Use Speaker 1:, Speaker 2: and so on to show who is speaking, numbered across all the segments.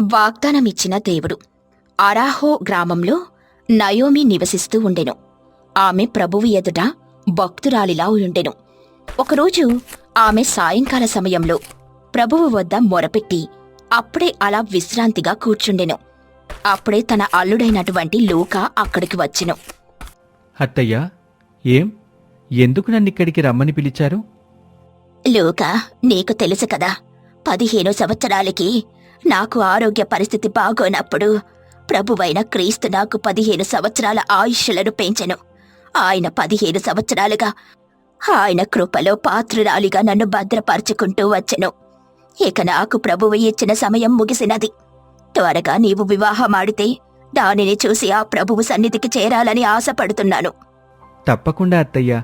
Speaker 1: వాగ్దానమిచ్చిన దేవుడు. అరాహో గ్రామంలో నయోమి నివసిస్తూ ఉండెను. ఆమె ప్రభువు ఎదుట భక్తురాలిలా ఉండెను ఒకరోజు ఆమె సాయంకాల సమయంలో ప్రభువు వద్ద మొరపెట్టి అప్పుడే అలా విశ్రాంతిగా కూర్చుండెను. అప్పుడే తన అల్లుడైనటువంటి లూకా అక్కడికి వచ్చెను.
Speaker 2: అత్తయ్యా ఏం? ఎందుకు నన్నిక్కడికి రమ్మని పిలిచారు?
Speaker 1: లూకా నీకు తెలుసు కదా పదిహేను సంవత్సరాలకి నాకు ఆరోగ్య పరిస్థితి బాగోనప్పుడు ప్రభువైన క్రీస్తు నాకు పదిహేను సంవత్సరాల ఆయుష్లను పెంచెను. ఆయన పదిహేను సంవత్సరాలుగా ఆయన కృపలో పాత్రురాలిగా నన్ను భద్రపరుచుకుంటూ వచ్చెను. ఇక నాకు ప్రభువు ఇచ్చిన సమయం ముగిసినది. త్వరగా నీవు వివాహమాడితే దానిని చూసి ఆ ప్రభువు సన్నిధికి చేరాలని ఆశపడుతున్నాను.
Speaker 2: తప్పకుండా అత్తయ్యా.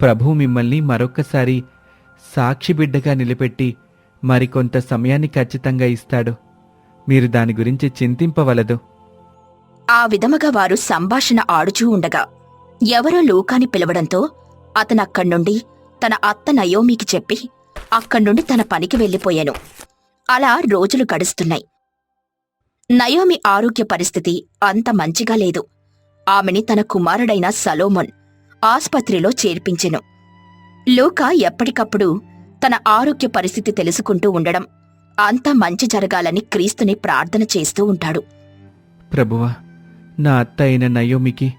Speaker 2: ప్రభు మిమ్మల్ని మరొక్కసారి సాక్షి బిడ్డగా నిలబెట్టి మరికొంత సమయాన్ని ఖచ్చితంగా ఇస్తాడు. మీరు దాని గురించి చింతింపవలదు.
Speaker 1: ఆ విధముగా వారు సంభాషణ ఆడుచూ ఉండగా ఎవరో లూకాని పిలవడంతో అతనక్కడ్నుండి తన అత్త నయోమికి చెప్పి అక్కడ్నుండి తన పనికి వెళ్ళిపోయాను. అలా రోజులు గడుస్తున్నాయి. నయోమి ఆరోగ్య పరిస్థితి అంత మంచిగా లేదు. ఆమెని తన కుమారుడైన సలోమన్ ఆస్పత్రిలో చేర్పించెను. లూకా ఎప్పటికప్పుడు తన ఆరోగ్య పరిస్థితి తెలుసుకుంటూ ఉండడం. అంతా మంచి జరగాలని క్రీస్తుని ప్రార్థన చేస్తూ ఉంటాడు.
Speaker 2: ప్రభువా నా అత్త అయిన నయోమికి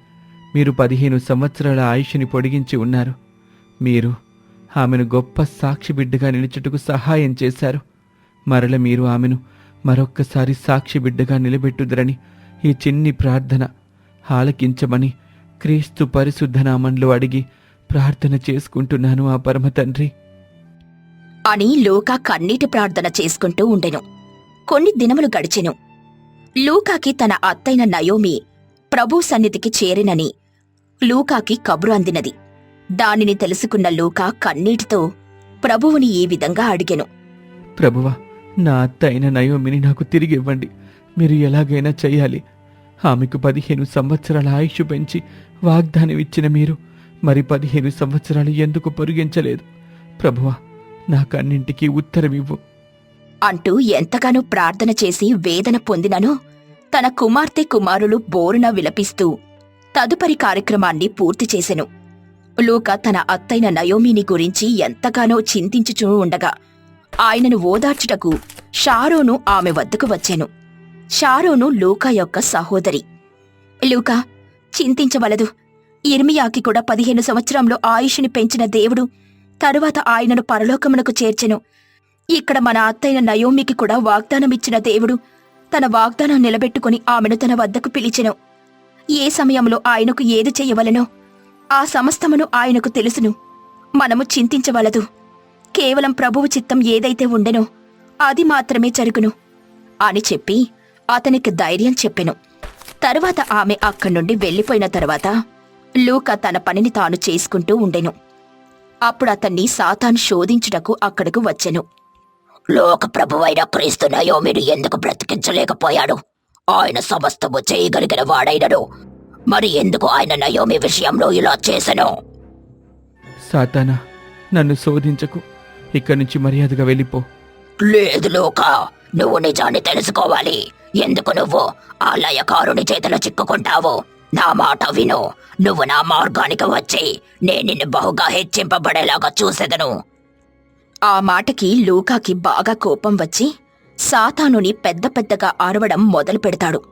Speaker 2: మీరు పదిహేను సంవత్సరాల ఆయుష్ని పొడిగించి ఉన్నారు. మీరు ఆమెను గొప్ప సాక్షి బిడ్డగా నిలుచుటకు సహాయం చేశారు. మరల మీరు ఆమెను మరొక్కసారి సాక్షి బిడ్డగా నిలబెట్టుదరని ఈ చిన్ని ప్రార్థన ఆలకించమని క్రీస్తు పరిశుద్ధ అడిగి ప్రార్థన చేసుకుంటున్నాను ఆ పరమ తండ్రి.
Speaker 1: అని లూకా కన్నీటి ప్రార్థన చేసుకుంటూ ఉండెను. కొన్ని దినములు గడిచెను. లూకాకి తన అత్తైన నయోమి ప్రభు సన్నిధికి చేరినని లూకాకి కబురు అందినది. దానిని తెలుసుకున్న లూకా కన్నీటితో ప్రభువుని ఈ విధంగా అడిగెను.
Speaker 2: ప్రభువా నా అత్తైన నయోమిని నాకు తిరిగి ఇవ్వండి. మీరు ఎలాగైనా చేయాలి. ఆమెకు పదిహేను సంవత్సరాల ఆయుష్ పెంచి వాగ్దానం ఇచ్చిన మీరు మరి పదిహేను సంవత్సరాలు ఎందుకు పొరిగించలేదు? ప్రభువా నాకన్నింటికీ ఉత్తరమివ్వు.
Speaker 1: అంటూ ఎంతగానో ప్రార్థన చేసి వేదన పొందిననో తన కుమార్తె కుమారులు బోరున విలపిస్తూ తదుపరి కార్యక్రమాన్ని పూర్తి చేసెను. లూక తన అత్తైన నయోమిని గురించి ఎంతగానో చింతించుచూ ఉండగా ఆయనను ఓదార్చుటకు షారోను ఆమె వద్దకు వచ్చాను. షారోను లూకా యొక్క సహోదరి. లూకా చింతించవలదు. ఇర్మియాకి కూడా పదిహేను సంవత్సరంలో ఆయుష్ని పెంచిన దేవుడు తరువాత ఆయనను పరలోకమునకు చేర్చెను. ఇక్కడ మన అత్తైన నయోమికి కూడా వాగ్దానమిచ్చిన దేవుడు తన వాగ్దానం నిలబెట్టుకుని ఆమెను తన వద్దకు పిలిచెను. ఏ సమయంలో ఆయనకు ఏది చేయవలనో ఆ సమస్తమును ఆయనకు తెలుసును. మనము చింతించవలదు. కేవలం ప్రభువు చిత్తం ఏదైతే ఉండెనో అది మాత్రమే జరుగును అని చెప్పి అతనికి ధైర్యం చెప్పెను. తరువాత ఆమె అక్కడి నుండి వెళ్ళిపోయిన తరువాత లూక తన పనిని తాను చేసుకుంటూ ఉండెను. అప్పుడు అతన్ని సాతాను శోధించుటకు అక్కడకు వచ్చెను. లోక ప్రభువైన క్రీస్తు నయోమిని ఎందుకు బ్రతికించలేకపోయాడు ఆయన సమస్తము చేయగలిగిన వాడైనడు మరి ఎందుకు ఆయన నయోమి విషయంలో ఇలా చేసెను?
Speaker 2: సాతానా నన్ను శోధించకు. ఇక్కడి నుంచి మర్యాదగా వెళ్ళిపో.
Speaker 1: లేదు లోకా నువ్వు నిజాన్ని తెలుసుకోవాలి. ఎందుకు నువ్వు ఆ లయకారుని చేతిలో చిక్కుకుంటావు? నా మాట విను. నువ్వు నా మార్గానికి వచ్చి నేను నిన్ను బహుగా హెచ్చింపబడేలాగా చూసెదను. ఆ మాటకి లూకాకి బాగా కోపం వచ్చి సాతానుని పెద్ద పెద్దగా అరవడం మొదలు పెడతాడు.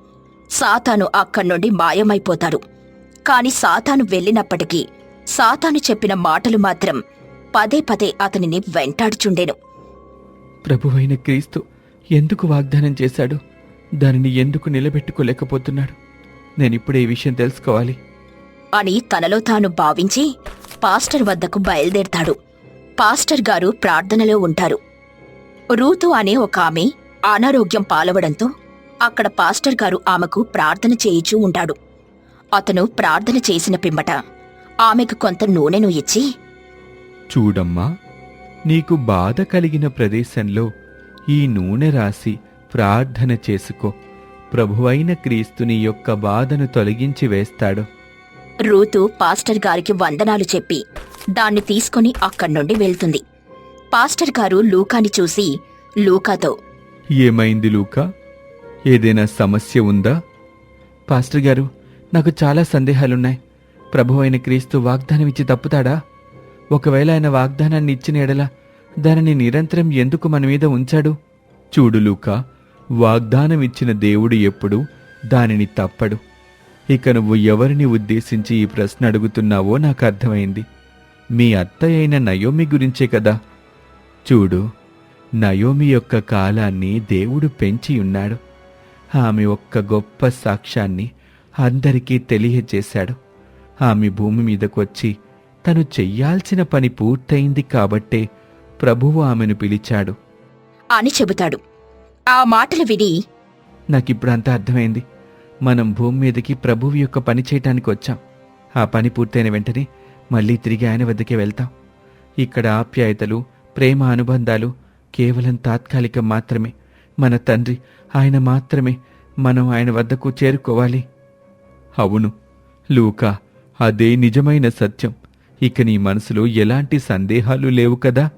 Speaker 1: సాతాను అక్కడి నుండి మాయమైపోతాడు. కాని సాతాను వెళ్ళినప్పటికీ సాతాను చెప్పిన మాటలు మాత్రం పదే పదే అతనిని వెంటాడుచుండెను.
Speaker 2: ప్రభువైన క్రీస్తు ఎందుకు వాగ్దానం చేశాడు? దానిని ఎందుకు నిలబెట్టుకోలేకపోతున్నాడు? నేనిప్పుడే ఈ విషయం తెలుసుకోవాలి.
Speaker 1: అని తనలో తాను భావించి పాస్టర్ వద్దకు బయలుదేరతాడు. పాస్టర్ గారు ప్రార్థనలో ఉంటారు. రూతు అనే ఒక ఆమె అనారోగ్యం పాలవడంతో అక్కడ పాస్టర్ గారు ఆమెకు ప్రార్థన చేయిచూ ఉంటాడు. అతను ప్రార్థన చేసిన పిమ్మట ఆమెకు కొంత నూనెను ఇచ్చి
Speaker 2: చూడమ్మా నీకు బాధ కలిగిన ప్రదేశంలో ఈ నూనె రాసి ప్రార్థన చేసుకో. ప్రభువైన క్రీస్తుని యొక్క బాధను తొలగించి వేస్తాడు.
Speaker 1: రూతు పాస్టర్ గారికి వందనాలు చెప్పి దాన్ని తీసుకుని అక్కడి నుండి వెళ్తుంది. పాస్టర్ గారు లూకాని చూసి లూకాతో
Speaker 2: ఏమైంది లూకా? ఏదైనా సమస్య ఉందా? పాస్టర్ గారు నాకు చాలా సందేహాలున్నాయి. ప్రభు అయిన క్రీస్తు వాగ్దానం ఇచ్చి తప్పుతాడా? ఒకవేళ ఆయన వాగ్దానాన్ని ఇచ్చిన ఎడల దానిని నిరంతరం ఎందుకు మన మీద ఉంచాడు? చూడు లూకా వాగ్దానం ఇచ్చిన దేవుడు ఎప్పుడు దానిని తప్పడు. ఇక నువ్వు ఎవరిని ఉద్దేశించి ఈ ప్రశ్న అడుగుతున్నావో నాకు అర్థమైంది. మీ అత్తయ్య అయిన నయోమి గురించే కదా. చూడు నయోమి యొక్క కాలాన్ని దేవుడు పెంచి ఉన్నాడు. ఆమె ఒక్క గొప్ప సాక్ష్యాన్ని అందరికీ తెలియజేశాడు. ఆమె భూమి మీదకొచ్చి తను చెయ్యాల్సిన పని పూర్తయింది కాబట్టే ప్రభువు ఆమెను పిలిచాడు.
Speaker 1: అని చెబుతాడు. ఆ మాటలు విని
Speaker 2: నాకిప్పుడు అంతా అర్థమైంది. మనం భూమి మీదకి ప్రభువు యొక్క పని చేయటానికి వచ్చాం. ఆ పని పూర్తయిన వెంటనే మళ్ళీ తిరిగి ఆయన వద్దకే వెళ్తాం. ఇక్కడ ఆప్యాయతలు ప్రేమ అనుబంధాలు కేవలం తాత్కాలికం మాత్రమే. మన తండ్రి ఆయన మాత్రమే మనం ఆయన వద్దకు చేరుకోవాలి. అవును లూకా అదే నిజమైన సత్యం. ఇక నీ మనసులో ఎలాంటి సందేహాలు లేవు కదా?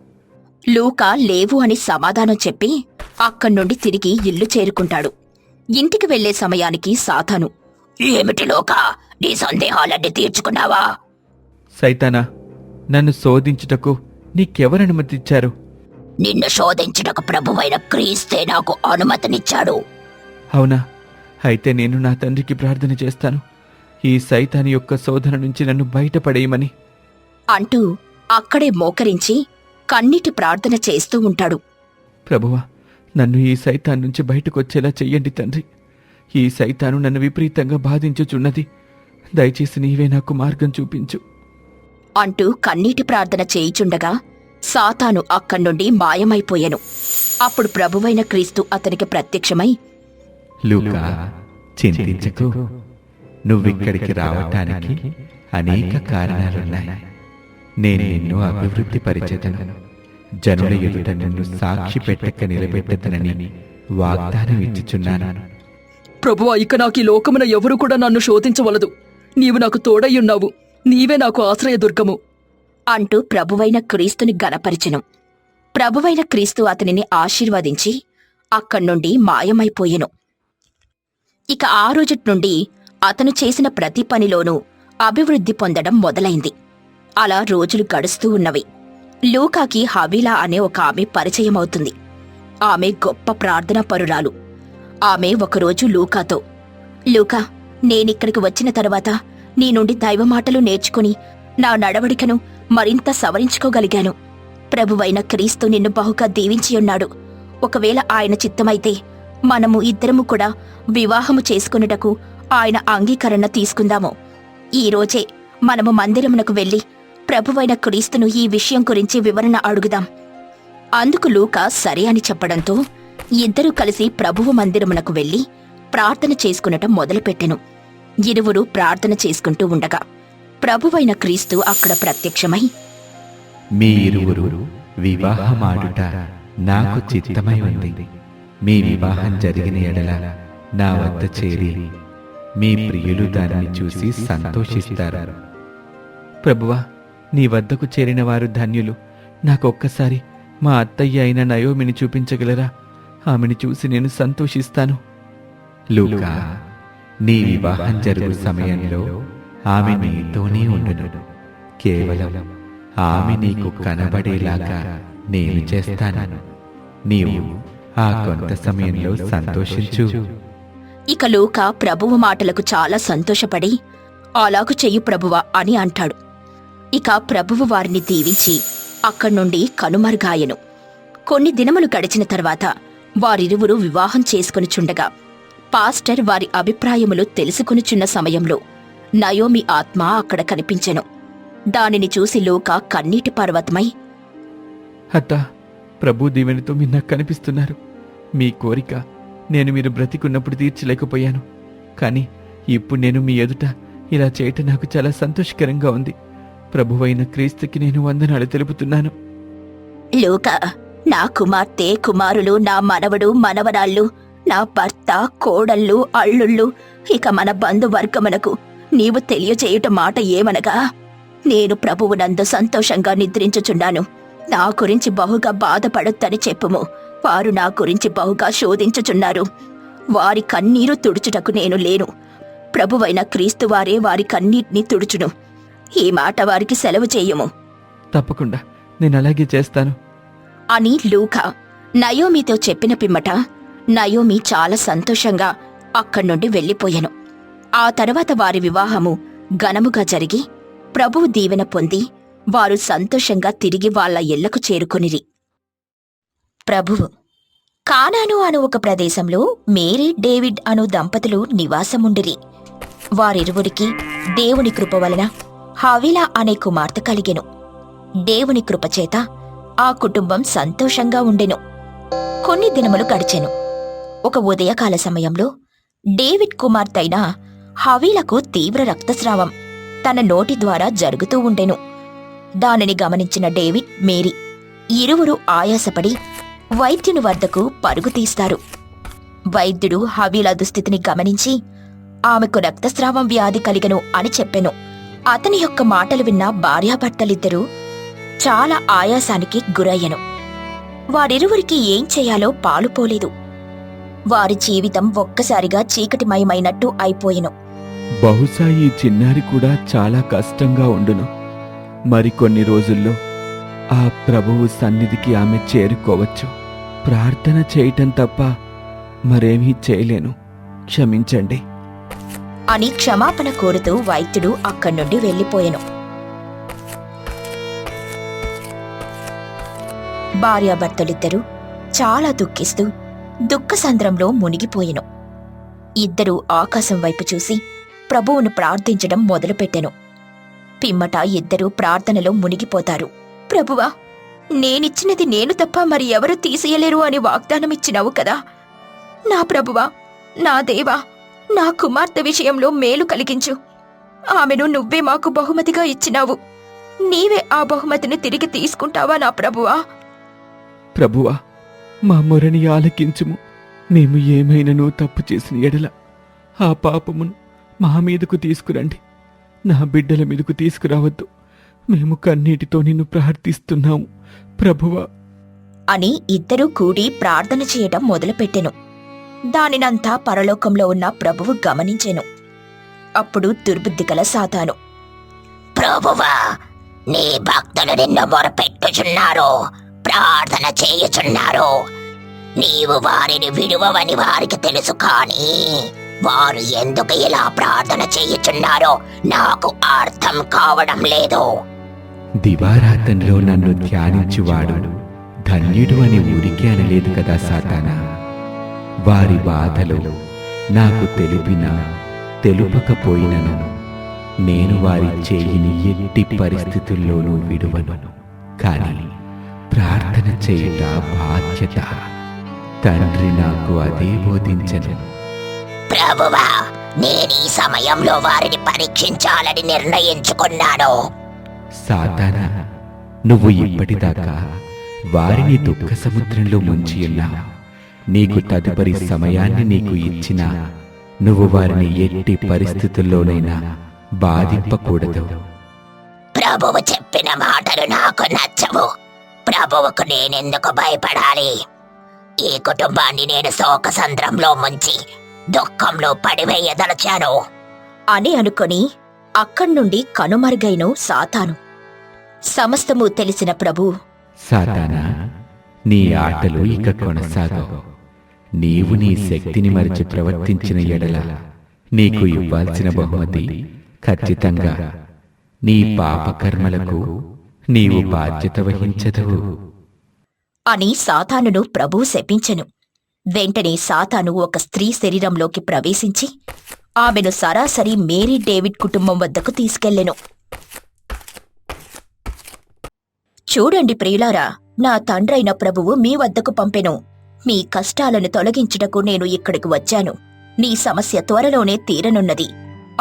Speaker 1: లూకా లేవు అని సమాధానం చెప్పి అక్కడి నుండి తిరిగి ఇల్లు చేరుకుంటాడు. ఇంటికి వెళ్ళే సమయానికి సాతాను ఏమిటి లోకా? నీ సందేహాలన్నీ తీర్చుకున్నావా?
Speaker 2: సైతానా నన్ను శోధించుటకు నీకెవరనుమతిచ్చారు?
Speaker 1: నిన్ను శోధించుటకు ప్రభువైన క్రీస్తే నాకు అనుమతినిచ్చాడు.
Speaker 2: అవునా? అయితే నేను నా తండ్రికి ప్రార్థన చేస్తాను. ఈ సైతాని యొక్క శోధన నుంచి నన్ను బయటపడేయమని.
Speaker 1: అంటూ అక్కడే మోకరించి కన్నీటి ప్రార్థన చేస్తూ ఉంటాడు.
Speaker 2: ప్రభువా నన్ను ఈ సైతాన్ నుంచి బయటకు వచ్చేలా చెయ్యండి తండ్రి. ఈ సైతాను నన్ను విపరీతంగా బాధించుచున్నది. దయచేసి నీవే నాకు మార్గం చూపించు.
Speaker 1: అంటూ కన్నీటి ప్రార్థన చేయిచుండగా సాతాను అక్కడి నుండి మాయమైపోయెను. అప్పుడు ప్రభువైన క్రీస్తు అతనికి ప్రత్యక్షమై
Speaker 2: లూకా చింతించకు. నువ్విక్కడికి రావటానికి అనేక కారణాలున్నాయి. నేను నిన్ను అభివృద్ధి పరిచేదను. జనుల ఎదుట నిన్ను సాక్షి పెట్టక నిలబెట్టదనని వాగ్దానం ఇచ్చుచున్నాను.
Speaker 3: ప్రభువా ఇక నాకు ఈ లోకమున ఎవరు కూడా నన్ను శోధించవలదు. నీవు నాకు తోడయ్యున్నావు నీవే నాకు ఆశ్రయదుర్గము
Speaker 1: అంటూ ప్రభువైన క్రీస్తుని గనపరిచెను. ప్రభువైన క్రీస్తు అతనిని ఆశీర్వదించి అక్కడ్నుండి మాయమైపోయెను. ఇక ఆ రోజుటి నుండి అతను చేసిన ప్రతి పనిలోనూ అభివృద్ధి పొందడం మొదలైంది. అలా రోజులు గడుస్తూ ఉన్నవి. లూకాకి హవీలా అనే ఒక ఆమె పరిచయమవుతుంది. ఆమె గొప్ప ప్రార్థనా పరురాలు. ఆమె ఒకరోజు లూకాతో లూకా నేనిక్కడికి వచ్చిన తర్వాత నీ నుండి దైవ మాటలు నేర్చుకుని నా నడవడికను మరింత సవరించుకోగలిగాను. ప్రభువైన క్రీస్తు నిన్ను బహుగా దీవించి ఉన్నాడు. ఒకవేళ ఆయన చిత్తమైతే మనము ఇద్దరము కూడా వివాహము చేసుకున్నటకు ఆయన అంగీకరణ తీసుకుందాము. ఈ రోజే మనము మందిరమునకు వెళ్ళి ప్రభువైన క్రీస్తును ఈ విషయం గురించి వివరణ అడుగుదాం. అందుకు లూకా సరే అని చెప్పడంతో ఇద్దరూ కలిసి ప్రభువు మందిరమునకు వెళ్ళి ప్రార్థన చేసుకునటం మొదలుపెట్టెను. ఇరువురు ప్రార్థన చేసుకుంటూ ఉండగా ప్రభువైన క్రీస్తు అక్కడ ప్రత్యక్షమై
Speaker 2: మీ ఇరువురు వివాహమాడుట నాకు చిత్తమై ఉంది. మీ వివాహం జరిగిన ఎడల నా వద్ద చేరి మీ ప్రియులు దానిని చూసి సంతోషిస్తారు. ప్రభువా నీ వద్దకు చేరిన వారు ధన్యులు. నాకొక్కసారి మా అత్తయ్య అయిన నయోమిని చూపించగలరా? ఆమెను చూసి నేను సంతోషిస్తాను. లూకా నీ వివాహం జరుగు సమయంలో ఆమె నీతోనే ఉండును. కేవలం ఆమె నీకు కనబడేలాగా నేను చేస్తాను. నీవు ఆ కొంత సమయంలో సంతోషించు.
Speaker 1: ఇక లూక ప్రభువు మాటలకు చాలా సంతోషపడి అలాగు చెయ్యి ప్రభువా అని అంటాడు. ఇక ప్రభువు వారిని దీవించి అక్కడి నుండి కనుమరుగాయను. కొన్ని దినములు గడిచిన తర్వాత వారిరువురు వివాహం చేసుకొనిచుండగా పాస్టర్ వారి అభిప్రాయములు తెలుసుకునిచున్న సమయంలో నయోమి ఆత్మ అక్కడ కనిపించెను. దానిని చూసి లోక కన్నీటి పర్వతమై
Speaker 2: అత్త ప్రభు దీవెనతో మీరు నాకు కనిపిస్తున్నారు. మీ కోరిక నేను మీరు బ్రతికున్నప్పుడు తీర్చలేకపోయాను. కానీ ఇప్పుడు నేను మీ ఎదుట ఇలా చేయటం నాకు చాలా సంతోషకరంగా ఉంది. ప్రభువైన క్రీస్తుకి నేను వందనాలు తెలుపుతున్నాను.
Speaker 1: లూకా నా కుమార్తె కుమారులు నా మనవడు మనవరాళ్ళు నా భర్త కోడళ్ళు అల్లుళ్ళు ఇక మన బంధువర్గమునకు నీవు తెలియచేయుట మాట ఏమనగా నేను ప్రభువునందు సంతోషంగా నిద్రించుచున్నాను. నా గురించి బహుగా బాధపడొద్దని చెప్పుము. వారు నా గురించి బహుగా శోధించుచున్నారు. వారి కన్నీరు తుడుచుటకు నేను లేను. ప్రభువైన క్రీస్తువారే వారి కన్నీటిని తుడుచును. ఈ మాట వారికి సెలవు చేయము.
Speaker 2: తప్పకుండా నేను అలాగే చేస్తాను.
Speaker 1: అని లూకా నయోమితో చెప్పిన పిమ్మట నయోమి చాలా సంతోషంగా అక్కడి నుండి వెళ్ళిపోయెను. ఆ తర్వాత వారి వివాహము ఘనముగా జరిగి ప్రభువు దీవెన పొంది వారు సంతోషంగా తిరిగి వాళ్ళ ఇళ్ళకు చేరుకొనిరి. ప్రభువు కానాను అను ఒక ప్రదేశంలో మేరీ డేవిడ్ అను దంపతులు నివాసముండిరి. వారిరువురికి దేవుని కృప వలన హావిలా అనే కుమార్తె కలిగెను. దేవుని కృపచేత ఆ కుటుంబం సంతోషంగా ఉండెను. కొన్ని దినములు గడిచెను. ఒక ఉదయకాల సమయంలో డేవిడ్ కుమార్తెైన హవీలకు తీవ్ర రక్తస్రావం తన నోటి ద్వారా జరుగుతూ ఉండెను. దానిని గమనించిన డేవిడ్ మేరీ ఇరువురు ఆయాసపడి వైద్యుని వద్దకు పరుగు తీస్తారు. వైద్యుడు హవీల దుస్థితిని గమనించి ఆమెకు రక్తస్రావం వ్యాధి కలిగను అని చెప్పెను. అతని యొక్క మాటలు విన్న భార్యాభర్తలిద్దరూ చాలా ఆయాసానికి గురయ్యను. వారిరువురికి ఏం చేయాలో పాలుపోలేదు వారి జీవితం ఒక్కసారిగా చీకటిమయమైనట్టు అయిపోయెను.
Speaker 2: బహుశా ఈ చిన్నారి కూడా చాలా కష్టంగా ఉండును. మరికొన్ని రోజుల్లో ఆ ప్రభువు సన్నిధికి ఆమె చేరుకోవచ్చు. ప్రార్థన చేయటం తప్ప మరేమీ చేయలేను. క్షమించండి.
Speaker 1: అని క్షమాపణ కోరుతూ వైద్యుడు అక్కడి నుండి వెళ్ళిపోయెను. భార్యాభర్తలిద్దరూ చాలా దుఃఖిస్తూ దుఃఖసంద్రంలో మునిగిపోయెను. ఇద్దరూ ఆకాశం వైపు చూసి ప్రభువును ప్రార్థించడం మొదలుపెట్టెను. పిమ్మట ఇద్దరూ ప్రార్థనలో మునిగిపోతారు. ప్రభువా నేనిచ్చినది నేను తప్ప మరి ఎవరు తీసేయలేరు అని వాగ్దానమిచ్చినావు కదా. నా ప్రభువా నా దేవా నా కుమార్తె విషయంలో మేలు కలిగించు. ఆమెను నువ్వే మాకు బహుమతిగా ఇచ్చినావు. నీవే ఆ బహుమతిని తిరిగి తీసుకుంటావా నా ప్రభువా?
Speaker 2: ప్రభువా మా మొరని ఆలకించుము. మేము ఏమైనను తప్పు చేసిన ఎడల ఆ పాపమును మా మీదకు తీసుకురండి. నా బిడ్డల మీదకు తీసుకురావద్దు. మేము కన్నీటితో నిన్ను ప్రార్థిస్తున్నాము ప్రభువా.
Speaker 1: అని ఇద్దరూ కూడి ప్రార్థన చేయటం మొదలుపెట్టెను. దానినంతా పరలోకంలో ఉన్న ప్రభువు గమనించెను. అప్పుడు దుర్బుద్ధి గల సాతాను
Speaker 4: ప్రభువా నీ భక్తులు నిన్ను మొరపెట్టుచున్నారు ప్రార్థన చేయుచున్నారు. నీవు వారిని విడువవని వారికి తెలుసు కానీ వారు ఎందుకు ఇలా ప్రార్థన చేయుచున్నారో నాకు అర్థం కావడం లేదు.
Speaker 2: దివారాతంలో నన్ను ధ్యానించువాడు ధన్యుడు అని ఊరికే అనలేదు కదా సాతానా? వారి బాధలు నాకు తెలిపిన తెలుపకపోయినను. నేను వారి చేయిని ఎట్టి పరిస్థితుల్లోనూ విడువను. కాని ప్రార్థన చేయుట బాధ్యత. తండ్రి నాకు అదే బోధించను.
Speaker 4: ప్రభువా నేను ఈ సమయంలో వారిని పరీక్షించాలని నిర్ణయించుకున్నాను.
Speaker 2: సాతానా నువ్వు ఇప్పటిదాకా వారిని దుఃఖ సముద్రంలో ముంచి ఉన్నావు. నీకు తదుపరి సమయాన్ని నీకు ఇచ్చినా నువ్వు వారిని ఎట్టి పరిస్థితుల్లోనైనా బాధింపకూడదు.
Speaker 4: ప్రభువు చెప్పిన మాటలు నాకు నచ్చవు. ప్రభువుకు నేనెందుకు భయపడాలి? ఈ కుటుంబాన్ని నేను శోకసంద్రంలో ముంచి దుఃఖంలో పడివేయదలచాను.
Speaker 1: అని అనుకొని అక్కడి నుండి కనుమరుగైను సాతాను. సమస్తము తెలిసిన ప్రభు
Speaker 2: సాతానా నీ ఆటలు ఇక కొనసాగవు. నీవు నీ శక్తిని మరిచి ప్రవర్తించిన ఎడల నీకు ఇవ్వాల్సిన బహుమతి ఖచ్చితంగా నీ పాపకర్మలకు నీవు బాధ్యత వహించదు
Speaker 1: అని సాతానును ప్రభువు శపించెను. వెంటనే సాతాను ఒక స్త్రీ శరీరంలోకి ప్రవేశించి ఆమెను సరాసరి మేరీ డేవిడ్ కుటుంబం వద్దకు తీసుకెళ్ళెను. చూడండి ప్రియులారా నా తండ్రైన ప్రభువు మీ వద్దకు పంపెను. మీ కష్టాలను తొలగించుటకు నేను ఇక్కడికి వచ్చాను. నీ సమస్య త్వరలోనే తీరనున్నది.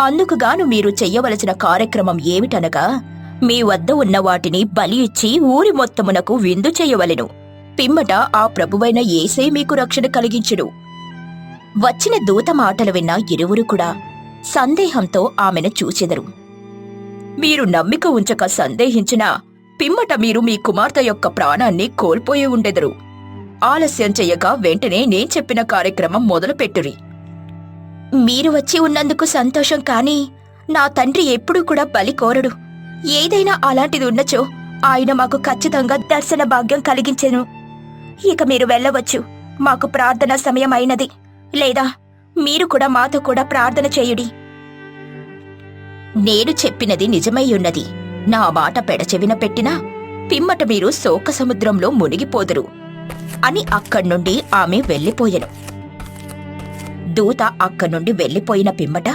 Speaker 1: అందుకుగాను మీరు చెయ్యవలసిన కార్యక్రమం ఏమిటనగా మీ వద్ద ఉన్న వాటిని బలి ఇచ్చి ఊరి మొత్తమునకు విందు చేయవలెను. పిమ్మట ఆ ప్రభువైన ఏసే మీకు రక్షణ కలిగించుడు వచ్చిన దూత మాటలు విన్న ఇరువురు కూడా సందేహంతో ఆమెను చూచెదరు. మీరు నమ్మిక ఉంచక సందేహించినా పిమ్మట మీరు మీ కుమార్తె యొక్క ప్రాణాన్ని కోల్పోయి ఉండెదరు. ఆలస్యం చెయ్యక వెంటనే నేను చెప్పిన కార్యక్రమం మొదలుపెట్టురి. మీరు వచ్చి ఉన్నందుకు సంతోషం కానీ నా తండ్రి ఎప్పుడూ కూడా బలి కోరడు. ఏదైనా అలాంటిది ఉన్నచో ఆయన మాకు ఖచ్చితంగా దర్శన భాగ్యం కలిగించెను. ఇక మీరు వెళ్ళవచ్చు. మాకు ప్రార్థన సమయం అయినది. లేదా మీరు కూడా మాతో కూడా ప్రార్థన చేయుడి. నేను చెప్పినది నిజమై ఉన్నది. నా మాట పెడచెవిన పెట్టినా పిమ్మట మీరు శోక సముద్రంలో మునిగిపోదురు. అని అక్కడ్నుండి ఆమె వెళ్ళిపోయెను. దూత అక్కడ్నుండి వెళ్ళిపోయిన పిమ్మట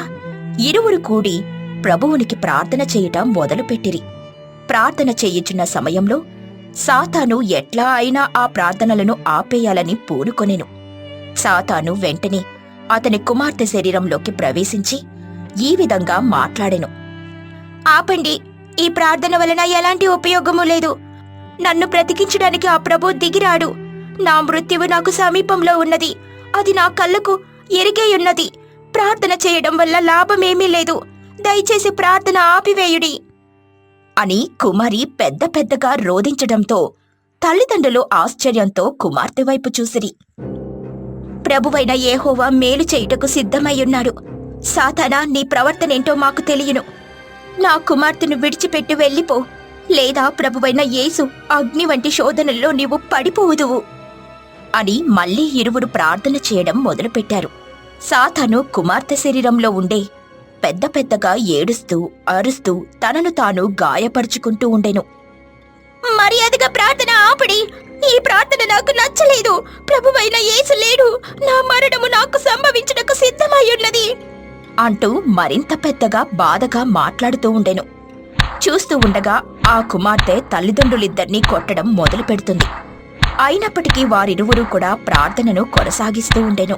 Speaker 1: ఇరువురు కూడి ప్రభువునికి ప్రార్థన చేయటం మొదలుపెట్టిరి. ప్రార్థన చేయుచున్న సమయంలో సాతాను ఎట్లా అయినా ఆ ప్రార్థనలను ఆపేయాలని పూనుకొనెను. సాతాను వెంటనే అతని కుమార్తె శరీరంలోకి ప్రవేశించి ఈ విధంగా మాట్లాడెను. ఆపండి ఈ ప్రార్థన వలన ఎలాంటి ఉపయోగము లేదు. నన్ను బ్రతికించడానికి ఆ ప్రభు దిగిరాడు. నా మృత్యువు నాకు సమీపంలో ఉన్నది. అది నా కళ్ళకు ఎరిగేయున్నది ప్రార్థన చేయడం వల్ల లాభమేమీ లేదు. దయచేసి ప్రార్థన ఆపివేయుడి. అని కుమారి పెద్ద పెద్దగా రోధించడంతో తల్లిదండ్రులు ఆశ్చర్యంతో కుమార్తె వైపు చూసిరి. ప్రభువైన ఏహోవా మేలు చేయుటకు సిద్ధమయ్యున్నాడు. సాతానా నీ ప్రవర్తనేంటో మాకు తెలియను. నా కుమార్తెను విడిచిపెట్టి వెళ్ళిపో. లేదా ప్రభువైన యేసు అగ్ని వంటి శోధనల్లో నీవు పడిపోదువు అని మళ్ళీ ఇరువురు ప్రార్థన చేయడం మొదలుపెట్టారు. సాతాను కుమార్తె శరీరంలో ఉండే పెద్ద పెద్దగా ఏడుస్తూ అరుస్తూ తనను తాను గాయపరుచుకుంటూ ఉండెను. మర్యాదగా ప్రార్థన ఆపడి ఈ ప్రార్థన నాకు నచ్చలేదు. ప్రభువైన యేసు లేడు. నా మరణము నాకు సంభవించటకు సిద్ధమయ్యున్నది అంటూ మరింత పెద్దగా బాధగా మాట్లాడుతూ ఉండెను. చూస్తూ ఉండగా ఆ కుమార్తె తల్లిదండ్రులిద్దరినీ కొట్టడం మొదలు పెడుతుంది అయినప్పటికీ వారిరువురు కూడా ప్రార్థనను కొనసాగిస్తూ ఉండెను.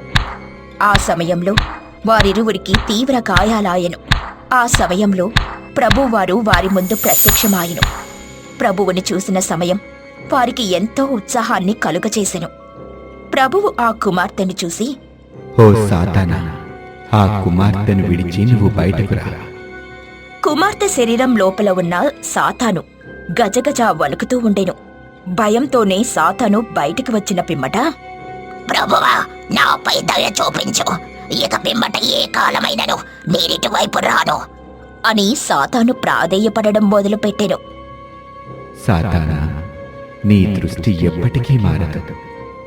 Speaker 1: ఆ సమయంలో వారిరువురికి తీవ్ర గాయాలాయెను. ఆ సమయంలో ప్రభువారు వారి ముందు ప్రత్యక్షమాయెను. ప్రభువుని చూసిన సమయం వారికి ఎంతో ఉత్సాహాన్ని కలుగచేసెను ప్రభువు ఆ కుమార్తెను చూసి
Speaker 2: ఓ సాతానా ఆ కుమార్తెను విడిచి నువ్వు బయటకు రా.
Speaker 1: కుమార్తె శరీరం లోపల ఉన్న సాతాను గజగజ వణుకుతూ ఉండెను. భయంతోనే సాతాను బయటికి వచ్చిన పిమ్మట
Speaker 4: ప్రభువా నాపై దయ చూపించు. ఇక పిమ్మట ఏ కాలమైనను నేనిటువైపు రాను.
Speaker 1: అని సాతాను ప్రాధేయపడడం మొదలుపెట్టెను.
Speaker 2: సాతానా నీ దృష్టి ఎప్పటికీ మారదు.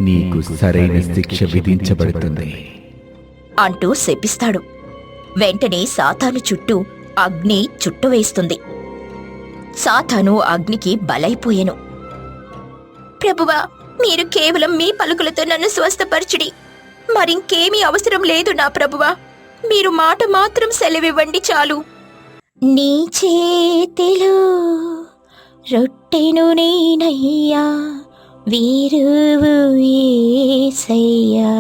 Speaker 2: నీకు సరైన శిక్ష విధించబడుతుంది.
Speaker 1: అంటూ శపిస్తాడు. వెంటనే సాతాను చుట్టూ అగ్ని చుట్టువేస్తుంది సాతాను అగ్నికి బలైపోయెను. ప్రభువా మీరు కేవలం మీ పలుకులతో నన్ను స్వస్థపరచుడి. మరింకేమీ అవసరం లేదు నా ప్రభువా. మీరు మాట మాత్రం సెలవివ్వండి చాలు. నీ చేతిలో రొట్టెను నేనయ్యా వీరువు ఏసయ్యా.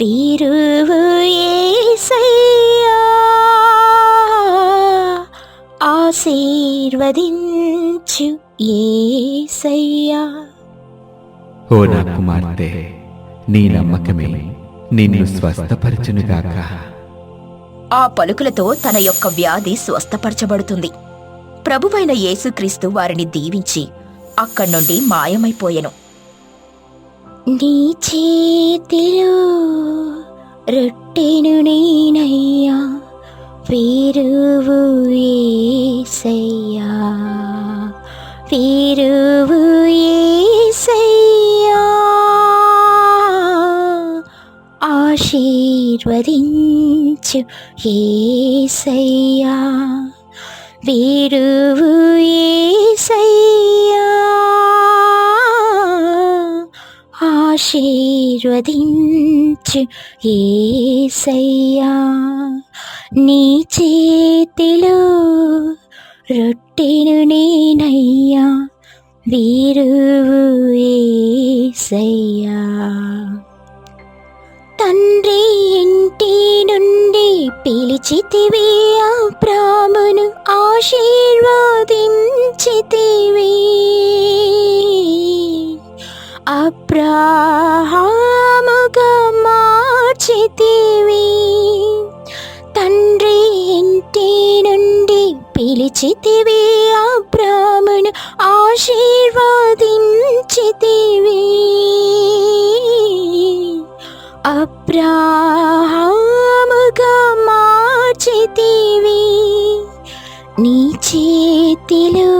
Speaker 1: వీరువు ఏసయ్యా. ఆశీర్వదించు ఏసయ్యా
Speaker 2: ఓ నా కుమార్తె నీ నమ్మకమే నిన్ను స్వస్థపరచునుగాక.
Speaker 1: ఆ పలుకులతో తన యొక్క వ్యాధి స్వస్థపరచబడుతుంది. ప్రభువైన యేసుక్రీస్తు వారిని దీవించి అక్కడి నుండి మాయమైపోయెను. నీ చేతిలో రొట్టెను నేనయ్యా. వీరువు ఏసయ్యా వీరువు ఏసయ్యా ఆశీర్వదించు ఏసయ్యా వీరువు ఏసయ్యా ఆశీర్వదించు ఏసయ్యా. నీ చేతిలో రొట్టెను నేనయ్యా. వీరువు ఏసయ్యా. తండ్రి ఇంటి నుండి పిలిచితివి ఆ ప్రామును ఆశీర్వాదించితివి. అబ్రాహాముగా మార్చితివి తండ్రి ఇంటి నుండి పిలిచితివి. అబ్రాహ్మను ఆశీర్వదించితివి. అబ్రాహాముగా మార్చితివి నీ చేతిలో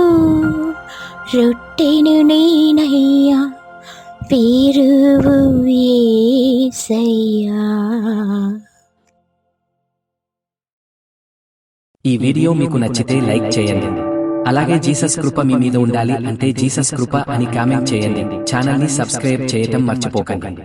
Speaker 1: రొట్టెను నేనయ్యా. పేరువు యేసయ్యా
Speaker 5: ఈ వీడియో మీకు నచ్చితే లైక్ చేయండి. అలాగే జీసస్ కృప మీ మీద ఉండాలి అంటే జీసస్ కృప అని కామెంట్ చేయండి. ఛానల్ని సబ్స్క్రైబ్ చేయటం మర్చిపోకండి.